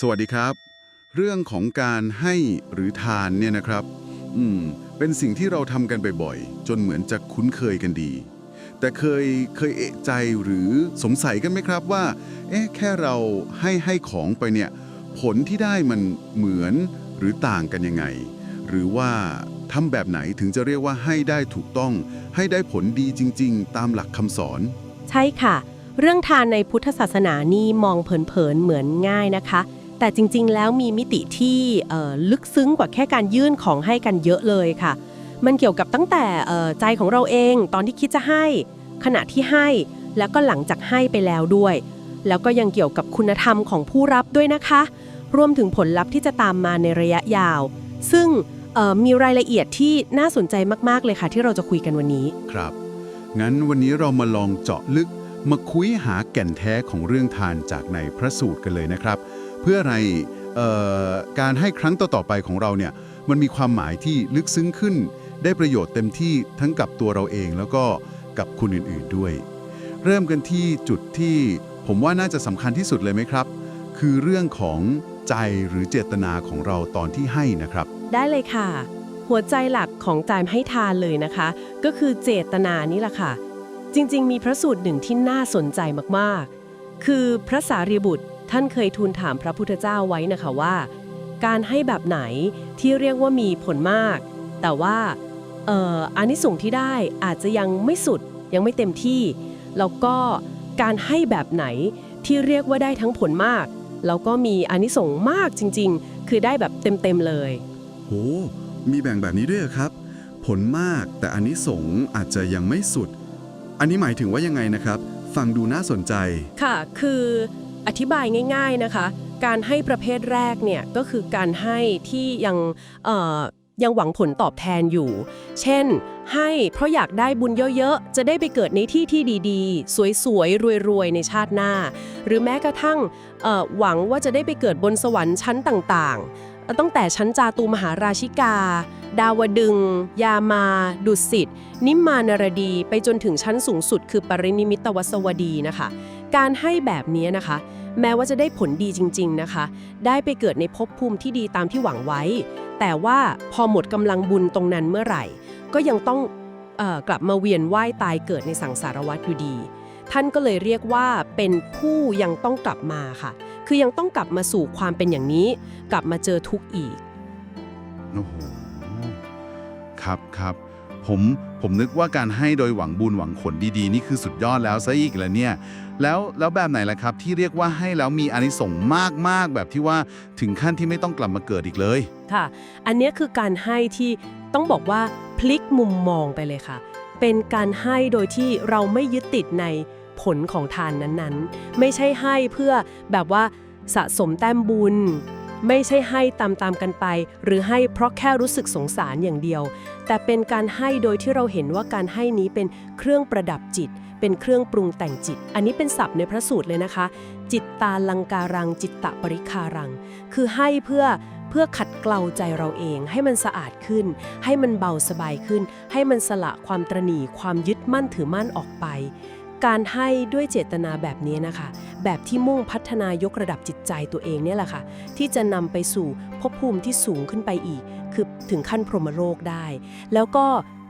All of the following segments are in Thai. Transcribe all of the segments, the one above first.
สวัสดีครับ เรื่องของการให้หรือทานเนี่ยนะครับ อืม เป็นสิ่งที่เราทำกันบ่อยๆ จนเหมือนจะคุ้นเคยกันดี แต่เคยเคยเอะใจหรือสงสัยกันไหมครับว่า เอ๊ะแค่เราให้ให้ของไปเนี่ย ผลที่ได้มันเหมือนหรือต่างกันยังไง หรือว่าทำแบบไหนถึงจะเรียกว่าให้ได้ถูกต้อง ให้ได้ผลดีจริง ๆ ตามหลักคำสอน ใช่ค่ะ เรื่องทานในพุทธศาสนานี่มองเผินๆเหมือนง่ายนะคะ แต่จริงๆ แล้วมีมิติที่ลึกซึ้งกว่าแค่การยื่นของให้กันเยอะเลยค่ะ มันเกี่ยวกับตั้งแต่ใจของเราเองตอนที่คิดจะให้ ขณะที่ให้ แล้วก็หลังจากให้ไปแล้วด้วย แล้วก็ยังเกี่ยวกับคุณธรรมของผู้รับด้วยนะคะ รวมถึงผลลัพธ์ที่จะตามมาในระยะยาว ซึ่งมีรายละเอียดที่น่าสนใจมากๆเลยค่ะ ที่เราจะคุยกันวันนี้ ครับ งั้นวันนี้เรามาลองเจาะลึกมาคุยหาแก่นแท้ของเรื่องทานจากในพระสูตรกันเลยนะครับ เพื่ออะไรการให้ครั้งต่อๆไปของเราเนี่ยมันมีความหมายที่ลึกซึ้งขึ้น ได้ประโยชน์เต็มที่ทั้งกับตัวเราเองแล้วก็กับคนอื่นๆด้วย เริ่มกันที่จุดที่ผมว่าน่าจะสำคัญที่สุดเลยไหมครับ คือเรื่องของใจหรือเจตนาของเราตอนที่ให้นะครับ ได้เลยค่ะ หัวใจหลักของจามให้ทานเลยนะคะ ก็คือเจตนานี่แหละค่ะ จริง ๆ มีพระสูตรหนึ่งที่น่าสนใจมากๆ คือพระสารีบุตร ท่านเคยทูลถามพระพุทธเจ้าไว้นะคะว่า การให้แบบไหนที่เรียกว่ามีผลมาก แต่ว่าเอ่ออานิสงส์ที่ได้อาจจะยังไม่สุดยังไม่เต็มที่ แล้วก็การให้แบบไหนที่เรียกว่าได้ทั้งผลมาก แล้วก็มีอานิสงส์มากจริง ๆ คือได้แบบเต็มๆเลย โห มีแบ่งแบบนี้ด้วยเหรอครับ ผลมากแต่อันนี้สงส์อาจจะยังไม่สุด อันนี้หมายถึงว่ายังไงนะครับ ฟังดูน่าสนใจ ค่ะ คือ อธิบายง่าย ๆนะคะ การให้ประเภทแรกเนี่ยก็คือการให้ที่ยังยังหวังผลตอบแทนอยู่ เช่น ให้เพราะอยากได้บุญเยอะๆ จะได้ไปเกิดในที่ที่ดีๆ สวยๆ รวยๆ ในชาติหน้า หรือแม้กระทั่งหวังว่าจะได้ไปเกิดบนสวรรค์ชั้นต่างๆ ตั้งแต่ชั้นจาตูมหาราชิกา ดาวดึง ยามา ดุสิต นิมมานารดี ไปจนถึงชั้นสูงสุดคือปรินิมิตวสวดีนะคะ การให้แบบนี้นะคะ แม้ว่าจะได้ผลดีจริง ๆนะคะ ได้ไปเกิดในภพภูมิที่ดีตามที่หวังไว้ แต่ว่าพอหมดกำลังบุญตรงนั้นเมื่อไหร่ ก็ยังต้องออกลับมาเวียนว่ายตายเกิดในสังสารวัฏอยู่ดี ท่านก็เลยเรียกว่าเป็นผู้ยังต้องกลับมาค่ะ คือยังต้องกลับมาสู่ความเป็นอย่างนี้ กลับมาเจอทุกข์อีก โอ้โห ครับครับ ผมผมนึกว่าการให้โดยหวังบุญหวังผลดีๆ นี่คือสุดยอดแล้วซะอีกแล้วเนี่ย แล้วแล้วแบบไหนล่ะครับที่เรียกว่าให้แล้วมีอานิสงส์มากๆ แบบที่ว่าถึงขั้นที่ไม่ต้องกลับมาเกิดอีกเลย ค่ะ อันนี้คือการให้ที่ต้องบอกว่าพลิกมุมมองไปเลยค่ะ เป็นการให้โดยที่เราไม่ยึดติดในผลของทานนั้นๆ ไม่ใช่ให้เพื่อแบบว่าสะสมแต้มบุญ ไม่ใช่ให้ตามๆกันไป หรือให้เพราะแค่รู้สึกสงสารอย่างเดียว แต่เป็นการให้โดยที่เราเห็นว่าการให้นี้เป็นเครื่องประดับจิต เป็นเครื่องปรุงแต่งจิต อันนี้เป็นศัพท์ในพระสูตรเลยนะคะ จิตตาลังการัง จิตตะปริคารัง คือให้เพื่อเพื่อขัดเกลาใจเราเอง ให้มันสะอาดขึ้น ให้มันเบาสบายขึ้น ให้มันสละความตรณีความยึดมั่นถือมั่นออกไป การให้ด้วยเจตนาแบบนี้นะคะ แบบที่มุ่งพัฒนายกระดับจิตใจตัวเองเนี่ยแหละค่ะ ที่จะนำไปสู่ภพภูมิที่สูงขึ้นไปอีก คือถึงขั้นพรหมโลกได้ แล้วก็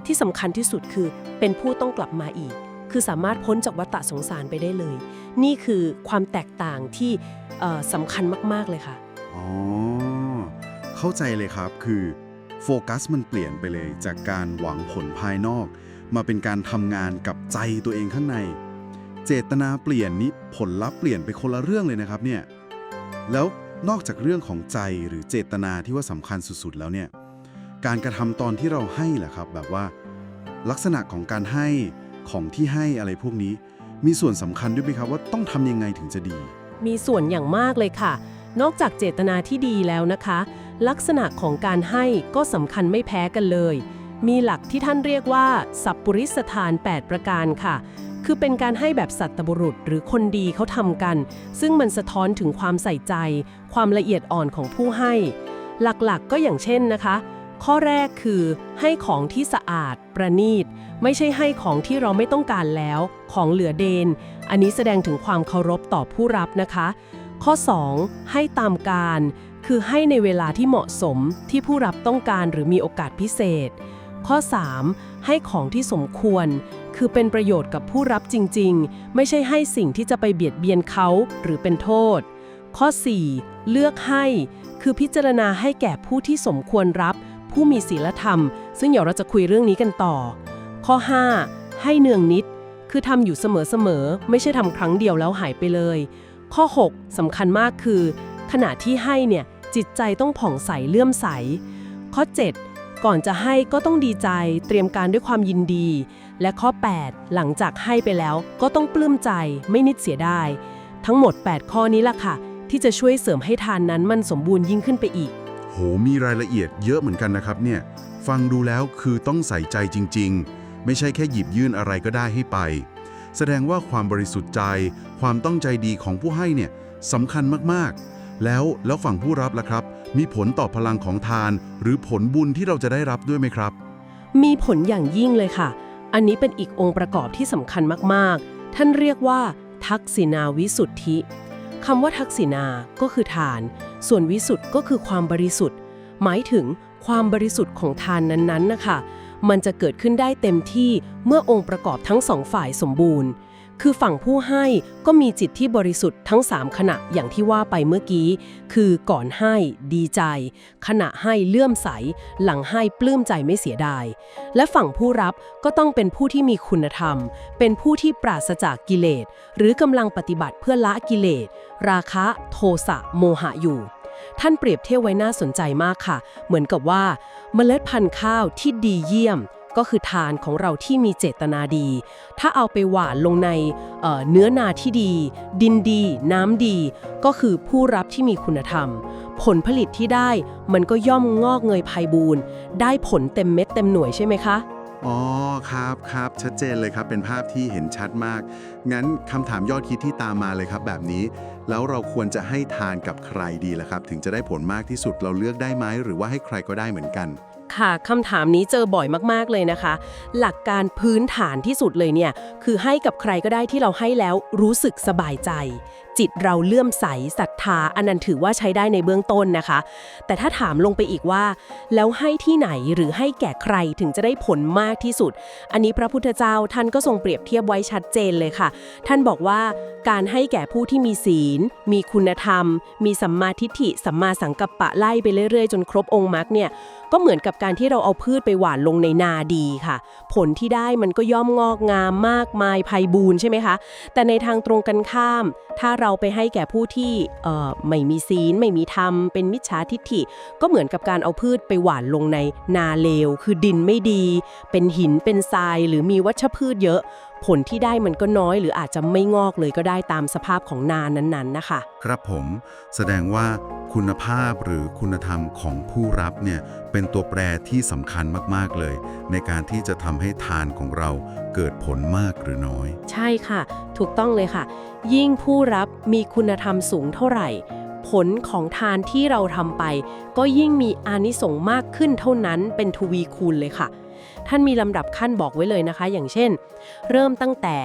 ที่สำคัญที่สุดคือเป็นผู้ต้องกลับมาอีก คือสามารถพ้นจากวัฏฏะสงสารไปได้เลย นี่คือความแตกต่างที่สำคัญมากๆเลยค่ะอ๋อเข้าใจเลยครับคือโฟกัสมันเปลี่ยนไปเลยจากการหวังผลภายนอก มาเป็นการทำงานกับใจตัวเองข้างใน เจตนาเปลี่ยนนี้ผลลัพธ์เปลี่ยนไปคนละเรื่องเลยนะครับเนี่ยแล้วนอกจากเรื่องของใจหรือเจตนาที่ว่าสำคัญสุดๆ แล้วเนี่ยการกระทำตอนที่เราให้แหละครับ แบบว่า ลักษณะของการให้ของที่ให้อะไรพวกนี้ มีส่วนสำคัญด้วยไหมครับว่าต้องทำยังไงถึงจะดี มีส่วนอย่างมากเลยค่ะ นอกจากเจตนาที่ดีแล้วนะคะ ลักษณะของการให้ก็สำคัญไม่แพ้กันเลย มีหลักที่ท่านเรียกว่า สัพปริสถาน 8 ประการค่ะ คือเป็นการให้แบบสัตบุรุษหรือคนดีเขาทำกัน ซึ่งมันสะท้อนถึงความใส่ใจ ความละเอียดอ่อนของผู้ให้ หลักๆก็อย่างเช่นนะคะ ข้อแรกคือ ให้ของที่สะอาด ประณีต ไม่ใช่ให้ของที่เราไม่ต้องการแล้ว ของเหลือเดน อันนี้แสดงถึงความเคารพต่อผู้รับนะคะ ข้อ 2 ให้ตามการ คือให้ในเวลาที่เหมาะสมที่ผู้รับต้องการหรือมีโอกาสพิเศษ ข้อ 3 ให้ของที่สมควร คือเป็นประโยชน์กับผู้รับจริง ๆ ไม่ใช่ให้สิ่งที่จะไปเบียดเบียนเขาหรือเป็นโทษ ข้อ 4 เลือกให้ คือพิจารณาให้แก่ผู้ที่สมควรรับ ผู้มีศีลธรรม ซึ่งเดี๋ยวเราจะคุยเรื่องนี้กันต่อ ข้อ 5 ให้เนืองนิด คือทำอยู่เสมอๆไม่ใช่ทำครั้งเดียวแล้วหายไปเลย ข้อ 6สำคัญมากคือ ขณะที่ให้เนี่ยจิตใจต้องผ่องใสเลื่อมใส ข้อ 7 ก่อนจะให้ก็ต้องดีใจ เตรียมการด้วยความยินดี และข้อ 8 หลังจากให้ไปแล้วก็ต้องปลื้มใจไม่นิดเสียดายทั้งหมด 8 ข้อนี้ล่ะค่ะ ที่จะช่วยเสริมให้ทานนั้นมันสมบูรณ์ยิ่งขึ้นไปอีก โหมีรายละเอียดเยอะเหมือนกันนะครับเนี่ย ฟังดูแล้วคือต้องใส่ใจจริง ๆ ไม่ใช่แค่หยิบยื่นอะไรก็ได้ให้ไป แสดงว่าความบริสุทธิ์ใจ ความต้องใจดีของผู้ให้เนี่ยสำคัญมากๆ แล้วแล้วฝั่งผู้รับล่ะครับ มีผลต่อพลังของทาน หรือผลบุญที่เราจะได้รับด้วยไหมครับ มีผลอย่างยิ่งเลยค่ะ อันนี้เป็นอีกองค์ประกอบที่สำคัญมากๆ ท่านเรียกว่า ทักษิณาวิสุทธิคำว่าทักษิณาก็คือทาน ส่วนวิสุทธ์ก็คือความบริสุทธิ์ หมายถึงความบริสุทธิ์ของทานนั้นๆนะคะ มันจะเกิดขึ้นได้เต็มที่เมื่อองค์ประกอบทั้งสองฝ่ายสมบูรณ์ คือฝั่งผู้ให้ก็มีจิตที่บริสุทธิ์ทั้ง 3 ขณะอย่างที่ว่าไปเมื่อกี้ คือก่อนให้ดีใจ ขณะให้เลื่อมใส หลังให้ปลื้มใจไม่เสียดาย และฝั่งผู้รับก็ต้องเป็นผู้ที่มีคุณธรรม เป็นผู้ที่ปราศจากกิเลส หรือกำลังปฏิบัติเพื่อละกิเลส ราคะโทสะโมหะอยู่ท่านเปรียบเทียบไว้น่าสนใจมากค่ะ เหมือนกับว่า เมล็ดพันธุ์ข้าวที่ดีเยี่ยม ก็คือทานของเราที่มีเจตนาดี ถ้าเอาไปหว่านลงในเเนื้อนาที่ดี ดินดี น้ำดี ก็คือผู้รับที่มีคุณธรรม ผลผลิตที่ได้มันก็ย่อมงอกเงยไพบูรณ์ได้ผลเต็มเม็ดเต็มหน่วยใช่ไหมคะอ๋อครับครับชัดเจนเลยครับเป็นภาพที่เห็นชัดมาก งั้นคำถามยอดคิดที่ตามมาเลยครับแบบนี้ แล้วเราควรจะให้ทานกับใครดีล่ะครับ ถึงจะได้ผลมากที่สุดเราเลือกได้ไหมหรือว่าให้ใครก็ได้เหมือนกัน ค่ะคำถามนี้เจอบ่อยมากๆเลยนะคะ หลักการพื้นฐานที่สุดเลยเนี่ย คือให้กับใครก็ได้ที่เราให้แล้วรู้สึกสบายใจ จิตเราเลื่อมใสศรัทธาอันนั้นถือว่าใช้ได้ในเบื้องต้นนะคะ แต่ถ้าถามลงไปอีกว่า แล้วให้ที่ไหนหรือให้แก่ใครถึงจะได้ผลมากที่สุด อันนี้พระพุทธเจ้าท่านก็ทรงเปรียบเทียบไว้ชัดเจนเลยค่ะ ท่านบอกว่าการให้แก่ผู้ที่มีศีล มีคุณธรรม มีสัมมาทิฏฐิสัมมาสังกัปปะไล่ไปเรื่อยๆ จนครบองค์มรรคเนี่ยก็เหมือนกับการที่เราเอาพืชไปหว่านลงในนาดีค่ะ ผลที่ได้มันก็ย่อมงอกงามมากมายไพบูรณ์ใช่ไหมคะ แต่ในทางตรงกันข้าม ถ้าเราไปให้แก่ผู้ที่ไม่มีศีล ไม่มีธรรม เป็นมิจฉาทิฏฐิ ก็เหมือนกับการเอาพืชไปหว่านลงในนาเลว คือดินไม่ดี เป็นหินเป็นทรายหรือมีวัชพืชเยอะ ผลที่ได้มันก็น้อย หรืออาจจะไม่งอกเลยก็ได้ตามสภาพของนานั้นๆนะคะ ครับผมแสดงว่าคุณภาพหรือคุณธรรมของผู้รับเนี่ยเป็นตัวแปรที่สำคัญมาก ๆ เลย ในการที่จะทำให้ทานของเราเกิดผลมากหรือน้อย ใช่ค่ะ ถูกต้องเลยค่ะ ยิ่งผู้รับมีคุณธรรมสูงเท่าไหร่ ผลของทานที่เราทำไป ก็ยิ่งมีอานิสงส์มากขึ้นเท่านั้นเป็นทวีคูณเลยค่ะ ท่านมีลำดับขั้นบอกไว้เลยนะคะ อย่างเช่น เริ่มตั้งแต่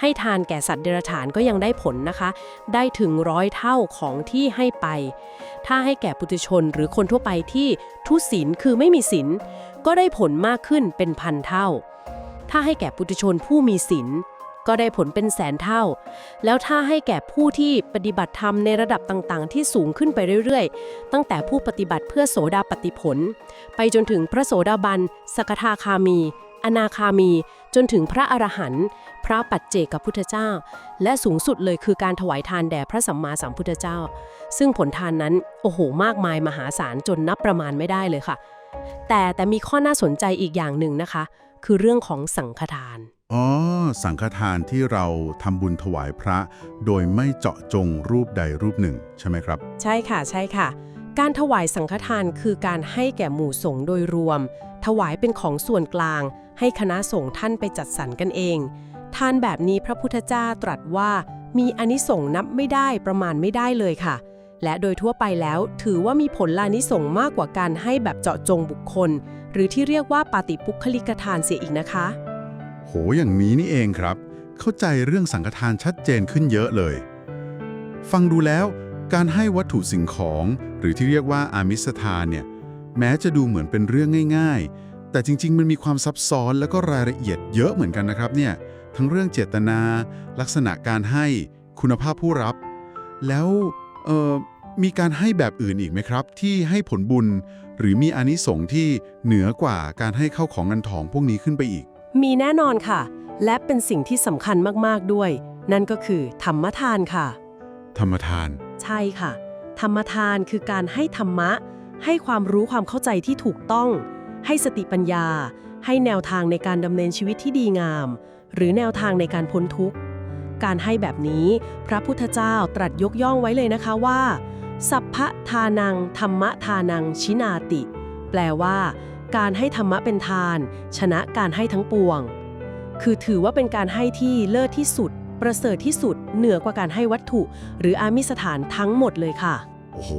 ให้ทานแก่สัตว์เดรัจฉานก็ยังได้ผลนะคะ ได้ถึงร้อยเท่าของที่ให้ไป ถ้าให้แก่ปุถุชนหรือคนทั่วไปที่ทุศีลคือไม่มีศีลก็ได้ผลมากขึ้นเป็นพันเท่า ถ้าให้แก่ปุถุชนผู้มีศีล ก็ได้ผลเป็นแสนเท่า แล้วถ้าให้แก่ผู้ที่ปฏิบัติธรรมในระดับต่างๆ ที่สูงขึ้นไปเรื่อยๆ ตั้งแต่ผู้ปฏิบัติเพื่อโสดาปฏิผล ไปจนถึงพระโสดาบัน สกทาคามี อนาคามี จนถึงพระอรหันต์พระปัจเจกพุทธเจ้า และสูงสุดเลยคือการถวายทานแด่พระสัมมาสัมพุทธเจ้า ซึ่งผลทานนั้นโอ้โหมากมายมหาศาลจนนับประมาณไม่ได้เลยค่ะ แต่แต่มีข้อน่าสนใจอีกอย่างหนึ่งนะคะ คือเรื่องของสังฆทาน อ๋อ สังฆทานที่เราทำบุญถวายพระ โดยไม่เจาะจงรูปใดรูปหนึ่ง ใช่ไหมครับ ใช่ค่ะ ใช่ค่ะ การถวายสังฆทานคือการให้แก่หมู่สงฆ์โดยรวม ถวายเป็นของส่วนกลาง ให้คณะสงฆ์ท่านไปจัดสรรกันเอง ทานแบบนี้พระพุทธเจ้าตรัสว่า มีอนิสงส์นับไม่ได้ประมาณไม่ได้เลยค่ะ และโดยทั่วไปแล้วถือว่ามีผลลานิสงส์มากกว่าการให้แบบเจาะจงบุคคล หรือที่เรียกว่าปาติปุคลิกทานเสียอีกนะคะ โหอย่างนี้นี่เองครับ เข้าใจเรื่องสังฆทานชัดเจนขึ้นเยอะเลย ฟังดูแล้วการให้วัตถุสิ่งของ หรือที่เรียกว่าอามิสทานเนี่ยแม้จะดูเหมือนเป็นเรื่องง่าย ๆ แต่จริง ๆ มันมีความซับซ้อนแล้วก็รายละเอียดเยอะเหมือนกันนะครับเนี่ยทั้งเรื่องเจตนา ลักษณะการให้คุณภาพผู้รับ แล้วมีการให้แบบอื่นอีกไหมครับ ที่ให้ผลบุญ หรือมีอานิสงส์ที่เหนือกว่าการให้เข้าของเงินทองพวกนี้ขึ้นไปอีก มีแน่นอนค่ะ และเป็นสิ่งที่สำคัญมาก ๆ ด้วย นั่นก็คือ ธรรมทานค่ะ ธรรมทาน ใช่ค่ะ ธรรมทานคือการให้ธรรมะ ให้ความรู้ความเข้าใจที่ถูกต้อง ให้สติปัญญา ให้แนวทางในการดำเนินชีวิตที่ดีงาม หรือแนวทางในการพ้นทุกข์ การให้แบบนี้ พระพุทธเจ้าตรัสยกย่องไว้เลยนะคะว่า สัพพะทานัง ธรรมะทานัง ชินาติ แปลว่า การให้ธรรมะเป็นทาน ชนะการให้ทั้งปวง คือถือว่าเป็นการให้ที่เลิศที่สุด ประเสริฐที่สุด เหนือกว่าการให้วัตถุ หรืออามิสถานทั้งหมดเลยค่ะ โอ้โห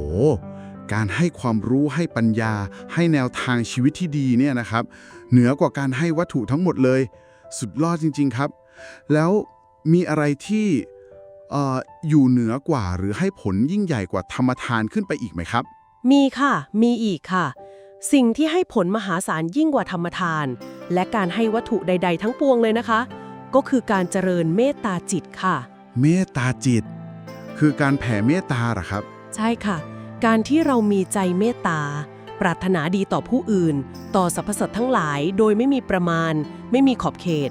การให้ความรู้ให้ปัญญา ให้แนวทางชีวิตที่ดีเนี่ยนะครับ เหนือกว่าการให้วัตถุทั้งหมดเลย สุดยอดจริง ๆครับ แล้วมีอะไรที่เอ่ออยู่เหนือกว่าหรือให้ผลยิ่งใหญ่กว่าธรรมทานขึ้นไปอีกไหมครับ มีค่ะ มีอีกค่ะ สิ่งที่ให้ผลมหาศาลยิ่งกว่าธรรมทาน และการให้วัตถุใด ๆ ทั้งปวงเลยนะคะ ก็คือการเจริญเมตตาจิตค่ะ เมตตาจิต คือการแผ่เมตตาเหรอครับ ใช่ค่ะ การที่เรามีใจเมตตา ปรารถนาดีต่อผู้อื่น ต่อสรรพสัตว์ทั้งหลาย โดยไม่มีประมาณ ไม่มีขอบเขต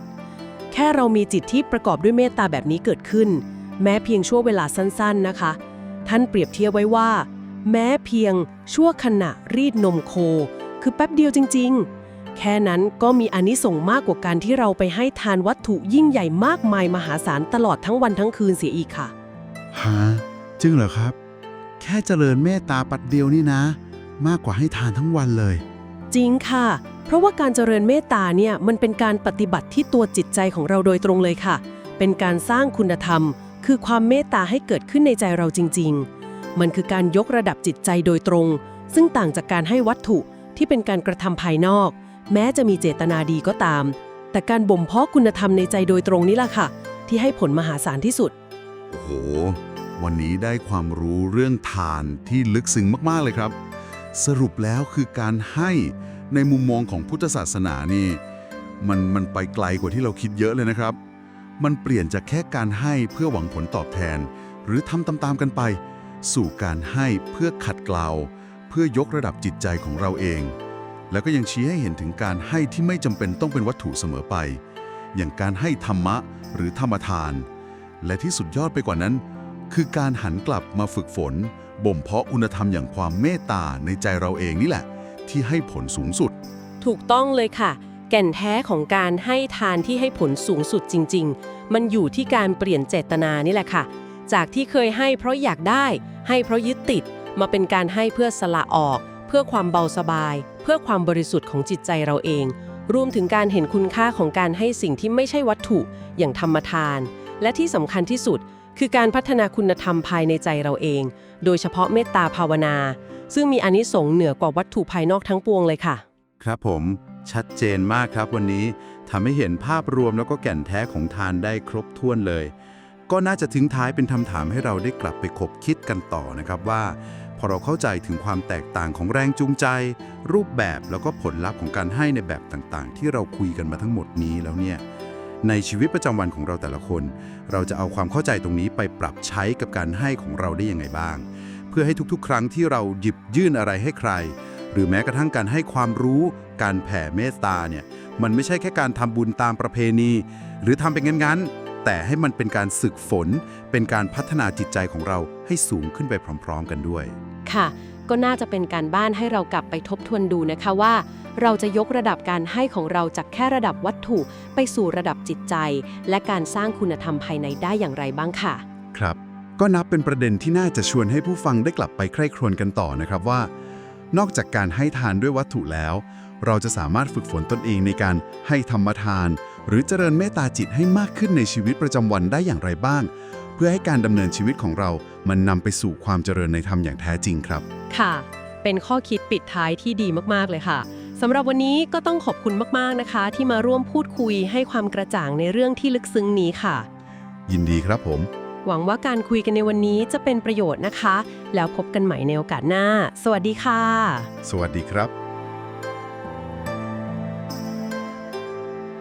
แค่เรามีจิตที่ประกอบด้วยเมตตาแบบนี้เกิดขึ้น แม้เพียงชั่วเวลาสั้น ๆนะคะ ท่านเปรียบเทียบไว้ว่า แม้เพียงชั่วขณะรีดนมโค คือแป๊บเดียวจริง ๆ แค่นั้นก็มีอานิสงส์มากกว่าการที่เราไปให้ทานวัตถุยิ่งใหญ่มากมายมหาศาลตลอดทั้งวันทั้งคืนเสียอีกค่ะฮะจึงเหรอครับ แค่เจริญเมตตาปัดเดียวนี่นะ มากกว่าให้ทานทั้งวันเลย จริงค่ะ เพราะว่าการเจริญเมตตาเนี่ยมันเป็นการปฏิบัติที่ตัวจิตใจของเราโดยตรงเลยค่ะ เป็นการสร้างคุณธรรม คือความเมตตาให้เกิดขึ้นในใจเราจริง ๆ มันคือการยกระดับจิตใจโดยตรง ซึ่งต่างจากการให้วัตถุที่เป็นการกระทำภายนอก แม้จะมีเจตนาดีก็ตาม แต่การบ่มเพาะคุณธรรมในใจโดยตรงนี่แหละค่ะ ที่ให้ผลมหาศาลที่สุด โอ้โห วันนี้ได้ความรู้เรื่องทานที่ลึกซึ้งมาก ๆ เลยครับ สรุปแล้วคือการให้ในมุมมองของพุทธศาสนานี่ มันมันไปไกลกว่าที่เราคิดเยอะเลยนะครับ มันเปลี่ยนจากแค่การให้เพื่อหวังผลตอบแทน หรือทำตามๆกันไป สู่การให้เพื่อขัดเกลาเพื่อยกระดับจิตใจของเราเอง แล้วก็ยังชี้ให้เห็นถึงการให้ที่ไม่จำเป็นต้องเป็นวัตถุเสมอไป อย่างการให้ธรรมะหรือธรรมทาน และที่สุดยอดไปกว่านั้น คือการหันกลับมาฝึกฝน บ่มเพาะคุณธรรมอย่างความเมตตาในใจเราเองนี่แหละ ที่ให้ผลสูงสุด ถูกต้องเลยค่ะ แก่นแท้ของการให้ทานที่ให้ผลสูงสุดจริง ๆ มันอยู่ที่การเปลี่ยนเจตนานี่แหละค่ะ จากที่เคยให้เพราะอยากได้ ให้เพราะยึดติดมาเป็นการให้เพื่อสละออก เพื่อความเบาสบาย เพื่อความบริสุทธิ์ของจิตใจเราเอง รวมถึงการเห็นคุณค่าของการให้สิ่งที่ไม่ใช่วัตถุ อย่างธรรมทาน และที่สำคัญที่สุด คือการพัฒนาคุณธรรมภายในใจเราเอง โดยเฉพาะเมตตาภาวนา ซึ่งมีอานิสงส์เหนือกว่าวัตถุภายนอกทั้งปวงเลยค่ะ ครับผมชัดเจนมากครับวันนี้ทำให้เห็นภาพรวมแล้วก็แก่นแท้ของทานได้ครบถ้วนเลย ก็น่าจะทิ้งท้ายเป็นคำถามให้เราได้กลับไปคบคิดกันต่อนะครับว่า พอเราเข้าใจถึงความแตกต่างของแรงจูงใจ รูปแบบแล้วก็ผลลัพธ์ของการให้ในแบบต่างๆ ที่เราคุยกันมาทั้งหมดนี้แล้วเนี่ยในชีวิตประจำวันของเราแต่ละคน เราจะเอาความเข้าใจตรงนี้ไปปรับใช้กับการให้ของเราได้ยังไงบ้าง เพื่อให้ทุกๆ ครั้งที่เราหยิบยื่นอะไรให้ใคร หรือแม้กระทั่งการให้ความรู้ การแผ่เมตตาเนี่ยมันไม่ใช่แค่การทำบุญตามประเพณี หรือทำเป็นงั้นๆ แต่ให้มันเป็นการฝึกฝน เป็นการพัฒนาจิตใจของเราให้สูงขึ้นไปพร้อม ๆ กันด้วย ค่ะ ก็น่าจะเป็นการบ้านให้เรากลับไปทบทวนดูนะคะว่า เราจะยกระดับการให้ของเราจากแค่ระดับวัตถุไปสู่ระดับจิตใจ และการสร้างคุณธรรมภายในได้อย่างไรบ้างค่ะ ครับ ก็นับเป็นประเด็นที่น่าจะชวนให้ผู้ฟังได้กลับไปใคร่ครวญกันต่อนะครับว่า นอกจากการให้ทานด้วยวัตถุแล้ว เราจะสามารถฝึกฝนตนเองในการให้ธรรมทาน หรือเจริญเมตตาจิตให้มากขึ้นในชีวิตประจำวันได้อย่างไรบ้าง เพื่อให้การดำเนินชีวิตของเรา มันนำไปสู่ความเจริญในธรรมอย่างแท้จริงครับ ค่ะ เป็นข้อคิดปิดท้ายที่ดีมากๆเลยค่ะสำหรับวันนี้ก็ต้องขอบคุณมากๆนะคะ ที่มาร่วมพูดคุยให้ความกระจ่างในเรื่องที่ลึกซึ้งนี้ค่ะ ยินดีครับผม หวังว่าการคุยกันในวันนี้จะเป็นประโยชน์นะคะ แล้วพบกันใหม่ในโอกาสหน้า สวัสดีค่ะ สวัสดีครับ